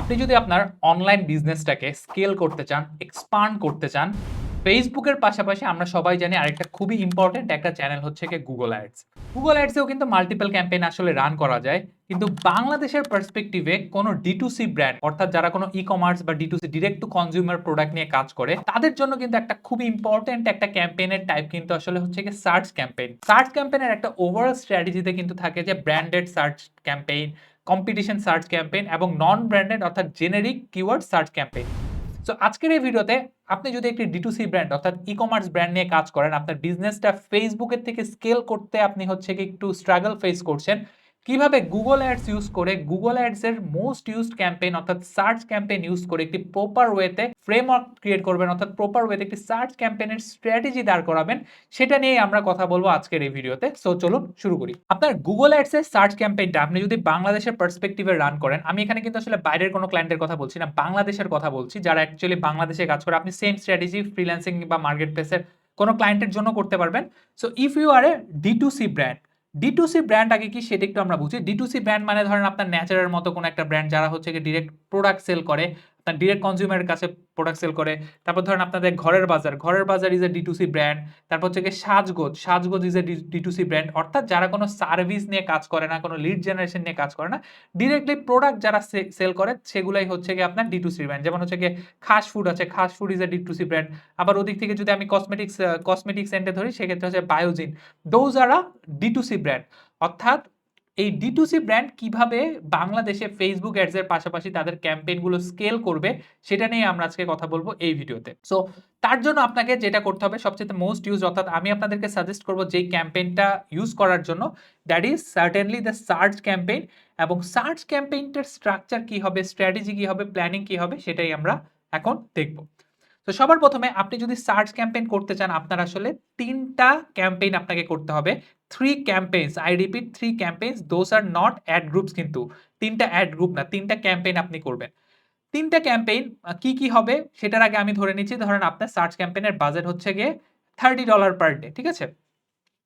আপনি যদি আপনার অনলাইন বিজনেসটাকে স্কেল করতে চান এক্সপান্ড করতে চান ফেসবুকের পাশাপাশি আমরা সবাই জানি আরেকটা খুবই ইম্পর্টেন্ট একটা চ্যানেল হচ্ছে কি গুগল অ্যাডস গুগল অ্যাডসেও কিন্তু মাল্টিপল ক্যাম্পেইন আসলে রান করা যায়, কিন্তু বাংলাদেশের পার্সপেক্টিভে কোনো ডিটুসি ব্র্যান্ড অর্থাৎ যারা কোনো ই কমার্স বা D to C direct to consumer product নিয়ে কাজ করে, তাদের জন্য কিন্তু একটা খুবই ইম্পর্টেন্ট একটা ক্যাম্পেইনের টাইপ কিন্তু আসলে হচ্ছে কি সার্চ ক্যাম্পেইন সার্চ ক্যাম্পেইনের একটা ওভারঅল স্ট্র্যাটেজিতে কিন্তু থাকে যে branded search campaign competition search campaign এবং নন ব্র্যান্ডেড অর্থাৎ generic keyword search campaign so আজকের এই ভিডিওতে আপনি যদি একটি ডিটুসি ব্র্যান্ড অর্থাৎ ই কমার্স ব্র্যান্ড নিয়ে কাজ করেন, আপনার বিজনেসটা ফেসবুকের থেকে স্কেল করতে আপনি হচ্ছে কি একটু স্ট্রাগল ফেস করছেন। কীভাবে গুগল অ্যাডস ইউজ করে গুগল অ্যাডস এর মোস্ট ইউজড ক্যাম্পেইন অর্থাৎ সার্চ ক্যাম্পেইন ইউজ করে একটি প্রপার ওয়েতে ফ্রেমওয়ার্ক ক্রিয়েট করবেন, অর্থাৎ প্রপার ওয়েতে একটি সার্চ ক্যাম্পেইনের স্ট্র্যাটেজি দাঁড় করাবেন, সেটা নিয়ে আমরা কথা বলব আজকের এই ভিডিওতে। সো চলুন শুরু করি। আপনার গুগল অ্যাডস এর সার্চ ক্যাম্পেইনটা আপনি যদি বাংলাদেশের পার্সপেক্টিভে রান করেন, আমি এখানে কিন্তু আসলে বাইরের কোনো ক্লায়েন্টের কথা বলছি না, বাংলাদেশের কথা বলছি, যারা অ্যাকচুয়ালি বাংলাদেশে কাজ করে, আপনি সেম স্ট্র্যাটেজি ফ্রিল্যান্সিং বা মার্কেট প্লেসের কোনো ক্লায়েন্টের জন্য করতে পারবেন। So if you are a D to C brand D to C brand আগে কি সেটা একটু আমরা বুঝি। ডি টু সি ব্র্যান্ড মানে ধরেন আপনার ন্যাচারের মতো কোনো একটা ব্র্যান্ড যারা হচ্ছে কি ডিরেক্ট প্রোডাক্ট সেল করে। আপনার ডিরেক্ট কনজিউমারের কাছে প্রোডাক্ট সেল করে। তারপর ধরেন আপনাদের ঘরের বাজার। ঘরের বাজার ইজ এ ডিটুসি ব্র্যান্ড তারপর হচ্ছে কি সাজগোজ। সাজগোজ is a D to brand অর্থাৎ যারা কোনো সার্ভিস নিয়ে কাজ করে না, কোনো লিড জেনারেশন নিয়ে কাজ করে না ডিরেক্টলি প্রোডাক্ট যারা সেল করে, সেগুলাই হচ্ছে কি আপনার ডিটুসি ব্র্যান্ড যেমন হচ্ছে কি খাস ফুড আছে। Khaas Food is a D to brand আবার ওদিক থেকে যদি আমি কসমেটিক্স কসমেটিক্স এন্ডে ধরি, সেক্ষেত্রে হচ্ছে Biogen those are D to brand অর্থাৎ এই ডিটুসি ব্র্যান্ড কীভাবে বাংলাদেশে ফেসবুক অ্যাডস এর পাশাপাশি তাদের ক্যাম্পেইনগুলো স্কেল করবে, সেটা নিয়ে আমরা আজকে কথা বলব এই ভিডিওতে। সো তার জন্য আপনাকে যেটা করতে হবে, সবচেয়ে মোস্ট ইউজ অর্থাৎ আমি আপনাদেরকে সাজেস্ট করব যেই ক্যাম্পেইনটা ইউজ করার জন্য that is certainly the search campaign এবং সার্চ ক্যাম্পেইনটার স্ট্রাকচার কি হবে স্ট্র্যাটেজি কি হবে প্ল্যানিং কি হবে, সেটাই আমরা এখন দেখব। তো সবার প্রথমে আপনি যদি সার্চ ক্যাম্পেইন করতে চান, আপনার আসলে তিনটা ক্যাম্পেইন আপনাকে করতে হবে। Three campaigns I repeat three campaigns those are not ad groups কিন্তু। তিনটা অ্যাড গ্রুপ না, তিনটা ক্যাম্পেইন আপনি করবেন। তিনটা ক্যাম্পেইন কি কি হবে সেটার আগে আমি ধরে নিচ্ছি, ধরেন আপনার সার্চ ক্যাম্পেইনের বাজেট হচ্ছে গিয়ে থার্টি ডলার পার ডে ঠিক আছে?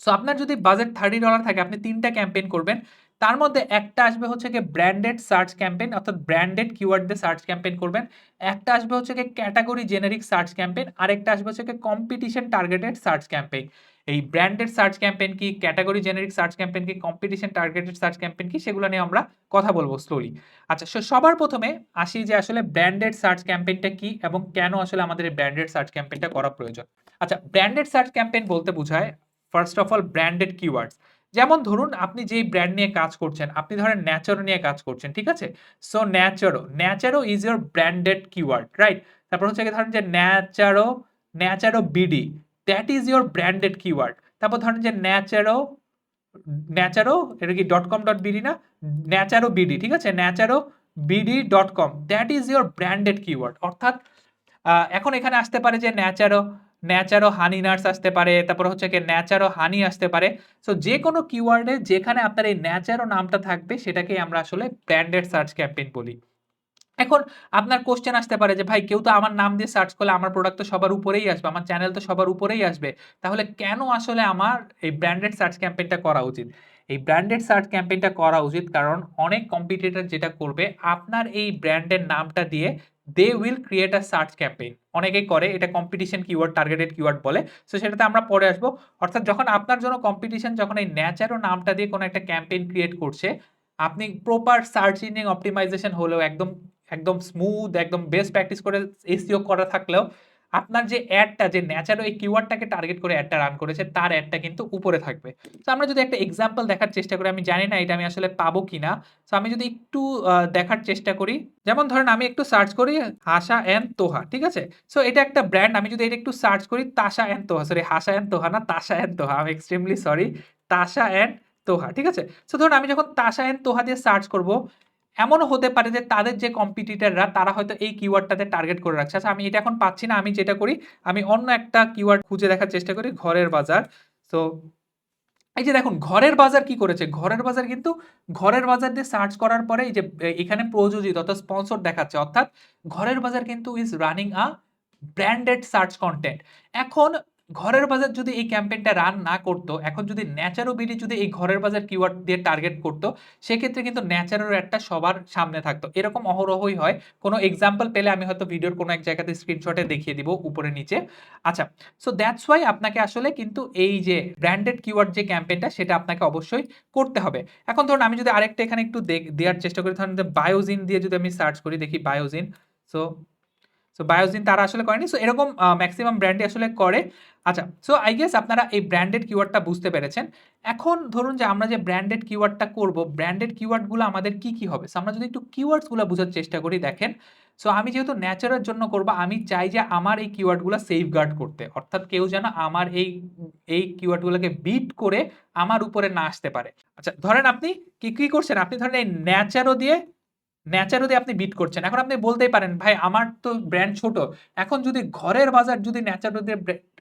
সো আপনার যদি বাজেট থার্টি ডলার থাকে, আপনি তিনটা ক্যাম্পেইন করবেন। তার মধ্যে একটা আসবে হচ্ছে গিয়ে ব্র্যান্ডেড সার্চ ক্যাম্পেইন অর্থাৎ ব্র্যান্ডেড কিওয়ার্ড দিয়ে সার্চ ক্যাম্পেইন করবেন। একটা আসবে হচ্ছে গিয়ে ক্যাটাগরি জেনারিক সার্চ ক্যাম্পেইন আরেকটা আসবে হচ্ছে গিয়ে কম্পিটিশন টার্গেটেড সার্চ ক্যাম্পেইন এই ব্র্যান্ডেড সার্চ ক্যাম্পেইন কি ক্যাটাগরি জেনারিক সার্চ ক্যাম্পেইন কি কম্পিটিশন টার্গেটেড সার্চ ক্যাম্পেইন কি, সেগুলো নিয়ে আমরা কথা বলব স্লোলি আচ্ছা সবার প্রথমে আসি যে আসলে ব্র্যান্ডেড সার্চ ক্যাম্পেইনটা কি এবং কেন আসলে আমাদের ব্র্যান্ডেড সার্চ ক্যাম্পেইনটা করা প্রয়োজন। আচ্ছা ব্র্যান্ডেড সার্চ ক্যাম্পেইন বলতে বোঝায় first of all branded keywords যেমন ধরুন, আপনি যেই ব্র্যান্ড নিয়ে কাজ করছেন, আপনি ধরেন ন্যাচারো নিয়ে কাজ করছেন, ঠিক আছে? So Naturo Naturo is your branded keyword right তারপর হচ্ছে ধরেন যে Naturo Naturo BD that is your branded keyword তারপর ধরেন যে ন্যাচারো ন্যাচারো এটা কি ডট কম ডট বিডি না? ন্যাচারো বিডি ঠিক আছে? Naturo BD dot com that is your branded keyword অর্থাৎ এখন এখানে আসতে পারে যে ন্যাচারো ন্যাচারো হানি নার্স আসতে পারে, তারপর হচ্ছে কি ন্যাচারো হানি আসতে পারে। সো যে কোনো কিওয়ার্ডে যেখানে আপনার এই ন্যাচারো নামটা থাকবে সেটাকে আমরা আসলে ব্র্যান্ডেড সার্চ ক্যাম্পেইন বলি। এখন আপনার কোশ্চেন আসতে পারে যে, ভাই, কেউ তো আমার নাম দিয়ে সার্চ করলে আমার প্রোডাক্ট তো সবার উপরেই আসবে, আমার চ্যানেল তো সবার উপরেই আসবে। তাহলে কেন আসলে আমার এই ব্র্যান্ডেড সার্চ ক্যাম্পেইনটা করা উচিত? এই ব্র্যান্ডেড সার্চ ক্যাম্পেইনটা করা উচিত কারণ অনেক কম্পিটিটর যেটা করবে, আপনার এই ব্র্যান্ডের নামটা দিয়ে they will create a search campaign অনেকেই করে, এটা কম্পিটিশন কিওয়ার্ড টার্গেটেড কিওয়ার্ড বলে। সো সেটাতে আমরা পরে আসব। অর্থাৎ যখন আপনার জন্য কম্পিটিশন যখন এই ন্যাচারো নামটা দিয়ে কোনো একটা ক্যাম্পেইন ক্রিয়েট করছে, আপনি প্রপার সার্চ ইঞ্জিন অপটিমাইজেশন হলেও একদম একদম স্মুথ একদম বেস্ট প্র্যাকটিস করে এসিও করা থাকলেও আপনার যে অ্যাডটা যে ন্যাচারো এই কিওয়ার্ডটাকে টার্গেট করে অ্যাডটা রান করেছে, তার অ্যাডটা কিন্তু উপরে থাকবে। তো আমরা যদি একটা এক্সাম্পল দেখার চেষ্টা করি, আমি জানি না এটা আমি আসলে পাবো কিনা। তো আমি যদি একটু দেখার চেষ্টা করি, যেমন ধরেন আমি একটু সার্চ করি হাসা অ্যান্ড তোহা ঠিক আছে? সো এটা একটা ব্র্যান্ড আমি যদি এটা একটু সার্চ করি Tasa and Toha sorry Hasa and Toha না তাসা অ্যান্ড তোহা আমি extremely sorry Tasa and Toha ঠিক আছে? সো ধরুন আমি যখন তাসা অ্যান্ড তোহা দিয়ে সার্চ করব এমনও হতে পারে যে তাদের যে কম্পিটিটররা তারা হয়তো এই কিওয়ার্ডটাতে টার্গেট করে রাখছে। আচ্ছা আমি এটা এখন পাচ্ছি না, আমি যেটা করি, আমি অন্য একটা কিওয়ার্ড খুঁজে দেখার চেষ্টা করি, ঘরের বাজার। তো এই যে দেখুন, ঘরের বাজার কি করেছে? ঘরের বাজার কিন্তু, ঘরের বাজার দিয়ে সার্চ করার পরে এই যে এখানে প্রযোজিত অর্থাৎ স্পন্সর দেখাচ্ছে, অর্থাৎ ঘরের বাজার কিন্তু is running a branded search content এখন ঘরের বাজার যদি এই ক্যাম্পেইনটা রান না করতো, এখন যদি ন্যাচারো বিডি যদি এই ঘরের বাজার কিওয়ার্ড দিয়ে টার্গেট করতো, সেক্ষেত্রে কিন্তু ন্যাচারোর একটা সবার সামনে থাকতো। এরকম অহরহই হয়। কোনো এক্সাম্পল পেলে আমি হয়তো ভিডিওর কোনো এক জায়গাতে স্ক্রিনশটে দেখিয়ে দিব উপরে নিচে। আচ্ছা, সো দ্যাটস ওয়াই আপনাকে আসলে কিন্তু এই যে ব্র্যান্ডেড কিওয়ার্ড যে ক্যাম্পেইনটা সেটা আপনাকে অবশ্যই করতে হবে। এখন ধরুন আমি যদি আরেকটা এখানে একটু দেক দেয়ার চেষ্টা করি ধরেন বায়োজিন দিয়ে যদি আমি সার্চ করি দেখি বায়োজিন। সো সো বায়োজিন তারা আসলে করেনি। সো এরকম ম্যাক্সিমাম ব্র্যান্ডই আসলে করে। আচ্ছা, সো আই গেস আপনারা এই ব্র্যান্ডেড কিওয়ার্ডটা বুঝতে পেরেছেন। এখন ধরুন যে আমরা যে ব্র্যান্ডেড কিওয়ার্ডটা করব, ব্র্যান্ডেড কিওয়ার্ডগুলো আমাদের কি, কি হবে? সো আমরা যদি একটু কিওয়ার্ডসগুলা বুঝার চেষ্টা করি দেখেন। সো আমি যেহেতু ন্যাচারের জন্য করব, আমি চাই যে আমার এই কিওয়ার্ডগুলা সেফগার্ড করতে। অর্থাৎ কেউ যেন আমার এই এই কিওয়ার্ড গুলোকে বিট করে আমার উপরে না আসতে পারে। আচ্ছা, ধরেন আপনি কি, কি করছেন? আপনি ধরেন এই ন্যাচারও দিয়ে ন্যাচারো দিয়ে আপনি বিট করছেন। এখন আপনি বলতেই পারেন, "ভাই আমার তো ব্র্যান্ড ছোট। এখন যদি ঘরের বাজার যদি ন্যাচারালি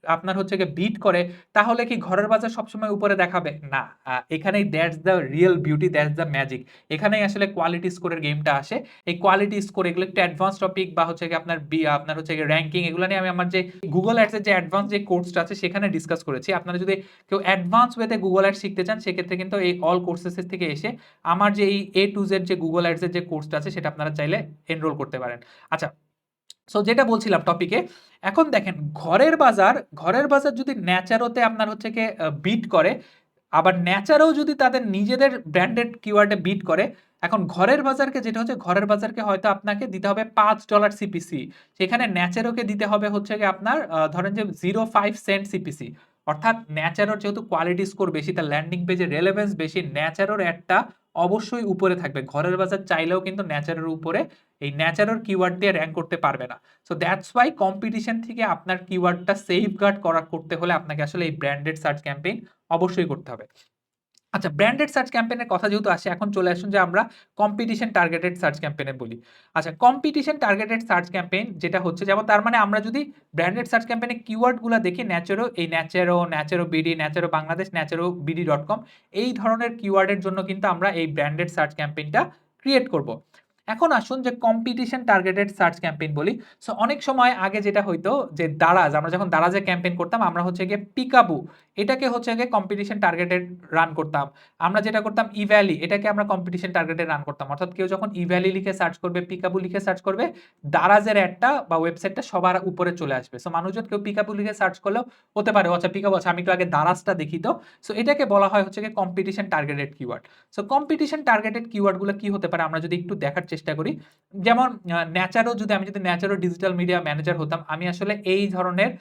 আপনার হচ্ছে গিয়ে বিট করে, তাহলে কি ঘরের বাজার সবসময় উপরে দেখাবে?" না। এখানেই that's the real beauty, that's the magic. এখানেই আসলে কোয়ালিটি স্কোরের গেমটা আসে। এই কোয়ালিটি স্কোর এগুলো একটু অ্যাডভান্স টপিক বা হচ্ছে গিয়ে আপনার আপনার হচ্ছে গিয়ে র‍্যাংকিং এগুলো নিয়ে আমি আমার যে গুগল এর যে অ্যাডভান্স যে কোর্সটা আছে সেখানে ডিসকাস করেছি। আপনারা যদি কেউ অ্যাডভান্স ওয়েতে গুগল Ads শিখতে চান সেক্ষেত্রে কিন্তু এই অল কোর্সেস এর থেকে এসে আমার যে এই এ টু জেড যে গুগল এর যে কোর্সটা আছে সেটা আপনারা চাইলে এনরোল করতে পারেন। আচ্ছা, সো যেটা বলছিলাম টপিকে, এখন দেখেন ঘরের বাজার, ঘরের বাজার যদি ন্যাচারোতে আপনার হচ্ছে আ বিট করে, আবার ন্যাচারো যদি তাদের নিজেদের ব্র্যান্ডেড কিওয়ার্ডে বিট করে, এখন ঘরের বাজারকে যেটা হচ্ছে ঘরের বাজারকে হয়তো আপনাকে দিতে হবে পাঁচ ডলার সিপিসি। সেখানে ন্যাচারোকে দিতে হবে হচ্ছে গিয়ে আপনার ধরেন যে 0.5 সেন্ট সিপিসি। অর্থাৎ ন্যাচারোর যেহেতু কোয়ালিটি স্কোর বেশি, তার ল্যান্ডিং পেজে রেলেভেন্স বেশি, ন্যাচারোর অ্যাডটা অবশ্যই উপরে থাকবে। ঘরের বাজার চাইলেও কিন্তু ন্যাচারের উপরে এই ন্যাচারের কিওয়ার্ড দিয়ে র্যাঙ্ক করতে পারবে না। সো দ্যাটস ওয়াই কম্পিটিশন থেকে আপনার কিওয়ার্ডটা সেফগার্ড করা করতে হলে আপনাকে আসলে এই ব্র্যান্ডেড সার্চ ক্যাম্পেইন অবশ্যই করতে হবে। আচ্ছা, ব্র্যান্ডেড সার্চ ক্যাম্পেনের কথা যেহেতু আসে, এখন চলে আসুন যে আমরা কম্পিটিশন টার্গেটেড সার্চ ক্যাম্পেনে বলি। আচ্ছা, কম্পিটিশন টার্গেটেড সার্চ ক্যাম্পেইন যেটা হচ্ছে যেমন তার মানে আমরা যদি ব্র্যান্ডেড সার্চ ক্যাম্পেইনের কিওয়ার্ডগুলা দেখি ন্যাচারো, এই Naturo, Naturo BD, Naturo Bangladesh, Naturo BD dot com এই ধরনের কিওয়ার্ডের জন্য কিন্তু আমরা এই ব্র্যান্ডেড সার্চ ক্যাম্পেইনটা ক্রিয়েট করব। এখন আসুন যে কম্পিটিশন টার্গেটেড সার্চ ক্যাম্পেইন বলি। সো অনেক সময় আগে যেটা হইতো যে দারাজ, আমরা যখন দারাজে ক্যাম্পেইন করতাম আমরা হচ্ছে গিয়ে পিকাবু এটাকে হচ্ছে গিয়ে কম্পিটিশন টার্গেটেড রান করতাম। আমরা যেটা করতাম ইভ্যালি এটাকে আমরা কম্পিটিশন টার্গেটেড রান করতাম। অর্থাৎ কেউ যখন ইভ্যালি লিখে সার্চ করবে, পিকাবু লিখে সার্চ করবে, দারাজের অ্যাডটা বা ওয়েবসাইটটা সবার উপরে চলে আসবে। সো মানুষজন কেউ পিকাবু লিখে সার্চ করলেও হতে পারে, "ও আচ্ছা পিকাবু আচ্ছা আমি একটু আগে দারাজটা দেখি তো।" সো এটাকে বলা হয় হচ্ছে গিয়ে competition targeted keyword. So competition targeted কিওয়ার্ডগুলো কি হতে পারে আমরা যদি একটু দেখার চেষ্টা করি। যেমন আ ন্যাচারো যদি আমি যদি ন্যাচারো ডিজিটাল মিডিয়া ম্যানেজার হতাম, আমি আসলে এই ধরনের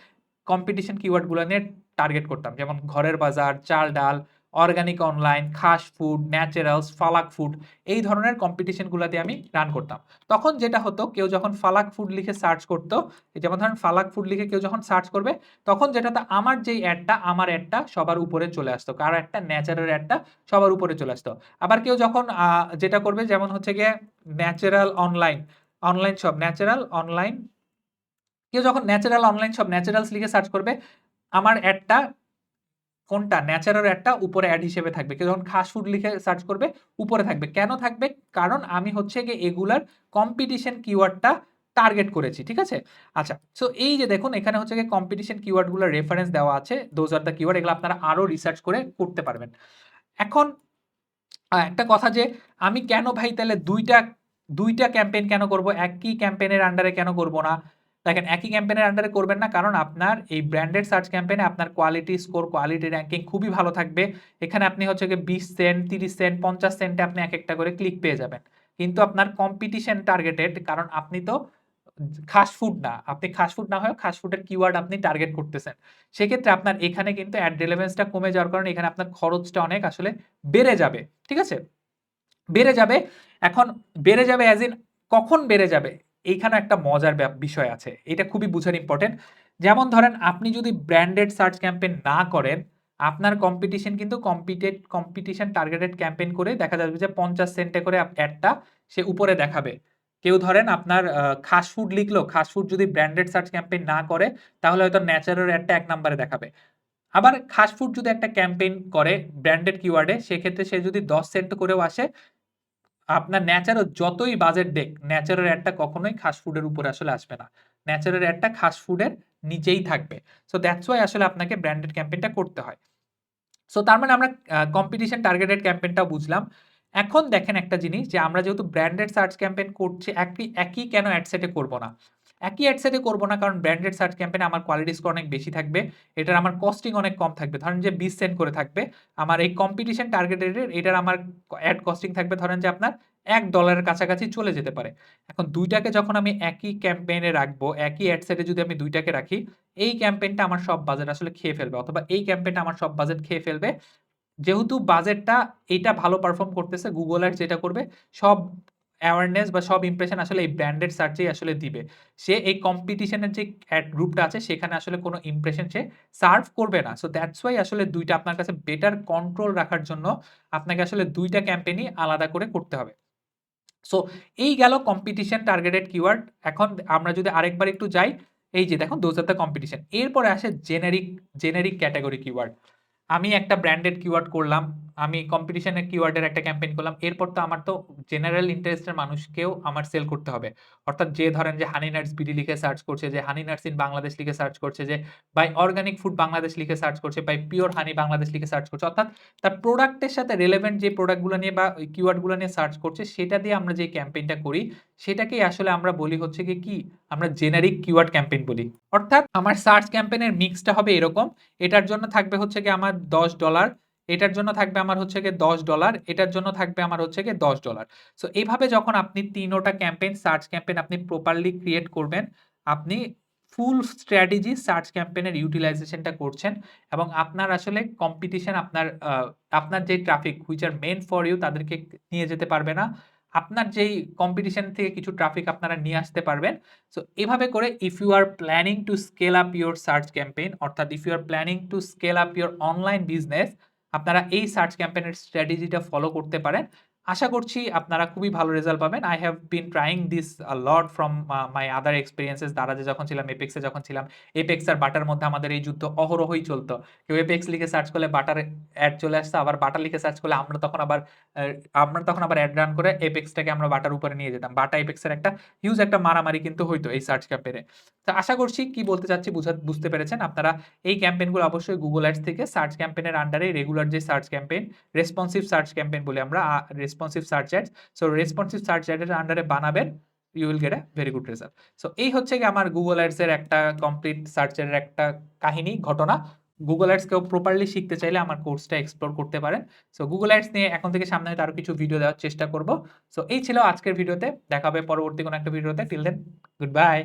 কম্পিটিশন কিওয়ার্ডগুলা নিয়ে টার্গেট করতাম। যেমন ঘরের বাজার, চাল-ডাল, organic online, Khaas Food, Naturals, Falak Food এই ধরনের কম্পিটিশনগুলা আমি রান করতাম। তখন যেটা হতো কেউ যখন ফালাক ফুড লিখে সার্চ করতো যেমন ধরেন ফালাক ফুড লিখে কেউ যখন সার্চ করবে, তখন যেটাতে আমার যেই অ্যাডটা, আমার অ্যাডটা সবার উপরে চলে আসতো। কার একটা ন্যাচারাল অ্যাডটা সবার উপরে চলে আসতো। আবার কেউ যখন যেটা করবে যেমন হচ্ছে গিয়ে natural online, online shop, natural online কেউ যখন ন্যাচারাল অনলাইন শপ, ন্যাচারালস লিখে সার্চ করবে, আমার অ্যাডটা কোনটা? ন্যাচারাল অ্যাডটা উপরে অ্যাড হিসেবে থাকবে। কেউ যখন খাস ফুড লিখে সার্চ করবে, উপরে থাকবে। কেন থাকবে? কারণ আমি হচ্ছে গিয়ে এগুলার কম্পিটিশন কিওয়ার্ডটা টার্গেট করেছি। ঠিক আছে? আচ্ছা, সো এই যে দেখুন এখানে হচ্ছে গিয়ে কম্পিটিশন কিওয়ার্ডগুলোর রেফারেন্স দেওয়া আছে। দোজ আর দ্য কিওয়ার্ড এগুলো আপনারা আরও রিসার্চ করে করতে পারবেন। এখন একটা কথা যে আমি কেন ভাই তাহলে ২ টা ২ টা ক্যাম্পেইন কেন করব? একই ক্যাম্পেইনের আন্ডারে কেন করব না? দেখেন একই ক্যাম্পেনের আন্ডারে করবেন না। কারণ আপনার এই ব্র্যান্ডেড সার্চ ক্যাম্পেনে আপনার কোয়ালিটি স্কোর, কোয়ালিটি র্যাঙ্কিং খুবই ভালো থাকবে। এখানে আপনি হচ্ছে গিয়ে ২০ সেন্ট, ৩০ সেন্ট, ৫০ সেন্টে আপনি এক একটা করে ক্লিক পেয়ে যাবেন। কিন্তু আপনার কম্পিটিশন টার্গেটেড কারণ আপনি তো খাস ফুড না। আপনি খাস ফুড না হয়েও খাস ফুডের কিওয়ার্ড আপনি টার্গেট করতেছেন। সেক্ষেত্রে আপনার এখানে কিন্তু অ্যাড রেলেভেন্সটা কমে যাওয়ার কারণে এখানে আপনার খরচটা অনেক আসলে বেড়ে যাবে। ঠিক আছে? বেড়ে যাবে। এখন বেড়ে যাবে অ্যাজ ইন কখন বেড়ে যাবে? এইখানেও একটা মজার বিষয় আছে। এটা খুবই বুঝার ইম্পোর্টেন্ট। যেমন ধরেন আপনি যদি ব্র্যান্ডেড সার্চ ক্যাম্পেইন না করেন, আপনার কম্পিটিশন কিন্তু কম্পিটেড কম্পিটিশন টার্গেটেড ক্যাম্পেইন করে দেখা যাবে যে ৫০ সেন্টে করে অ্যাডটা সে উপরে দেখাবে। কেউ ধরেন আপনার খাস ফুড লিখলো, খাস ফুড যদি ব্র্যান্ডেড সার্চ ক্যাম্পেইন না করে, তাহলে হয়তো ন্যাচারাল অ্যাডটা এক নাম্বারে দেখাবে। আবার খাস ফুড যদি একটা ক্যাম্পেইন করে ব্র্যান্ডেড কিওয়ার্ডে, সেক্ষেত্রে সে যদি ১০ সেন্ট করেও আসে, আপনার ন্যাচারাল যতই বাজেট দেখ ন্যাচারাল অ্যাডটা কখনোই খাস ফুডের উপরে আসলে আসবে না। ন্যাচারাল অ্যাডটা খাস ফুডের নিচেই থাকবে। সো দ্যাটস ওয়াই আসলে আপনাকে ব্র্যান্ডেড ক্যাম্পেইনটা করতে হয়। সো তার মানে আমরা কম্পিটিশন টার্গেটেড ক্যাম্পেইনটাও বুঝলাম। এখন দেখেন একটা জিনিস যে, আমরা যেহেতু ব্র্যান্ডেড সার্চ ক্যাম্পেইন করছি, একই একই কেন অ্যাডসেটে করব না? একই অ্যাড সেটে করব না কারণ ব্র্যান্ডেড সার্চ ক্যাম্পেইনে আমার কোয়ালিটি স্কোর অনেক বেশি থাকবে। এটার আমার কস্টিং অনেক কম থাকবে। ধরেন যে 20 সেন্ট করে থাকবে। আমার এই কম্পিটিশন টার্গেটেড এটার আমার অ্যাড কস্টিং থাকবে ধরেন যে আপনার $1 এর কাছাকাছি চলে যেতে পারে। এখন দুইটাকে যখন আমি একই ক্যাম্পেইনে রাখব, একই অ্যাড সেটে যদি আমি দুইটাকে রাখি, এই ক্যাম্পেইনটা আমার সব বাজেট আসলে খেয়ে ফেলবে অথবা এই ক্যাম্পেইনটা আমার সব বাজেট খেয়ে ফেলবে। যেহেতু বাজেটটা এইটা ভালো পারফর্ম করতেছে গুগল Ads যেটা করবে সব অ্যাওয়ারনেস বা সব ইমপ্রেশন আসলে এই ব্র্যান্ডেড সার্চেই আসলে দিবে। সে এই কম্পিটিশনের যে অ্যাড গ্রুপটা আছে সেখানে আসলে কোনো ইমপ্রেশন সে সার্ভ করবে না। সো দ্যাটস ওয়াই আসলে ২ টা আপনার কাছে বেটার কন্ট্রোল রাখার জন্য আপনাকে আসলে ২ টা ক্যাম্পেইনই আলাদা করে করতে হবে। সো এই গেল কম্পিটিশন টার্গেটেড কিওয়ার্ড। এখন আমরা যদি আরেকবার একটু যাই, এই যে দেখুন those are the competition এরপরে আসে জেনেরিক জেনেরিক ক্যাটেগরি কিওয়ার্ড। আমি একটা ব্র্যান্ডেড কিওয়ার্ড করলাম। আমি কম্পিটিশন এর কিওয়ার্ডের একটা ক্যাম্পেইন করলাম। এরপর তো আমার তো জেনারেল ইন্টারেস্ট এর মানুষকেও আমার সেল করতে হবে। অর্থাৎ যে ধরেন যে হানি নাটস বিডি লিখে সার্চ করছে, যে হানি নাটস ইন বাংলাদেশ লিখে সার্চ করছে, যে বাই অর্গানিক ফুড বাংলাদেশ লিখে সার্চ করছে, বাই পিওর হানি বাংলাদেশ লিখে সার্চ করছে। অর্থাৎ তার প্রোডাক্টের সাথে রেলেভেন্ট যে প্রোডাক্টগুলো নিয়ে বা ওই কিওয়ার্ডগুলো নিয়ে সার্চ করছে সেটা দিয়ে আমরা যে ক্যাম্পেইনটা করি সেটাকেই আসলে আমরা বলি হচ্ছে গিয়ে কি? আমরা জেনারিক কিওয়ার্ড ক্যাম্পেইন বলি। অর্থাৎ আমার সার্চ ক্যাম্পেইনের মিক্সটা হবে এরকম। এটার জন্য থাকবে হচ্ছে কি আমার $10 এটার জন্য থাকবে আমার হচ্ছে গিয়ে $10 এটার জন্য থাকবে আমার হচ্ছে গিয়ে $10 সো এভাবে যখন আপনি তিনোটা ক্যাম্পেইন সার্চ ক্যাম্পেইন আপনি প্রপারলি ক্রিয়েট করবেন, আপনি ফুল স্ট্র্যাটেজি সার্চ ক্যাম্পেইনের ইউটিলাইজেশনটা করছেন এবং আপনার আসলে কম্পিটিশন আপনার আপনার যে traffic which are meant for you তাদেরকে নিয়ে যেতে পারবে না। আপনার যেই কম্পিটিশন থেকে কিছু ট্রাফিক আপনারা নিয়ে আসতে পারবেন। সো এভাবে করে if you are planning to scale up your search campaign অর্থাৎ if you are planning to scale up your online business আপনারা এই সার্চ ক্যাম্পেনের স্ট্র্যাটেজিটা ফলো করতে পারেন। আশা করছি আপনারা খুবই ভালো রেজাল্ট পাবেন। I have been trying this a lot from a my other experiences দারাজে যখন ছিলাম, Apex এ যখন ছিলাম। Apex আর বাটার মধ্যে আমাদের এই যুদ্ধ অহরহই চলত। কেউ Apex লিখে সার্চ করলে বাটার অ্যাড চলে আসতো। আবার বাটা লিখে সার্চ করলে আমরা তখন আবার আমরা তখন আবার অ্যাড রান করে Apex টাকে আমরা বাটার উপরে নিয়ে যেতাম। বাটা এর একটা হিউজ একটা মারামারি কিন্তু হইতো এই সার্চ ক্যাম্পেইনে। তো আশা করছি কি বলতে চাচ্ছি বুঝা বুঝতে পেরেছেন। আপনারা এই ক্যাম্পেইনগুলো অবশ্যই Google Ads থেকে সার্চ ক্যাম্পেইনের আন্ডারে রেগুলার যে search campaign responsive search campaign বলে আমরা responsive search ads. So responsive search ad এর আন্ডারে বানাবেন। You will get a very good result. So এই হচ্ছে গিয়ে আমার Ads এর একটা কমপ্লিট সার্চ এর একটা কাহিনী, ঘটনা। গুগল কেউ প্রপারলি শিখতে চাইলে আমার কোর্সটা এক্সপ্লোর করতে পারেন। সো গুগল Ads নিয়ে এখন থেকে সামনে হয়তো আরও কিছু ভিডিও দেওয়ার চেষ্টা করব। সো এই ছিল আজকের ভিডিওতে। দেখা হবে পরবর্তী কোনো একটা ভিডিওতে। Till then goodbye.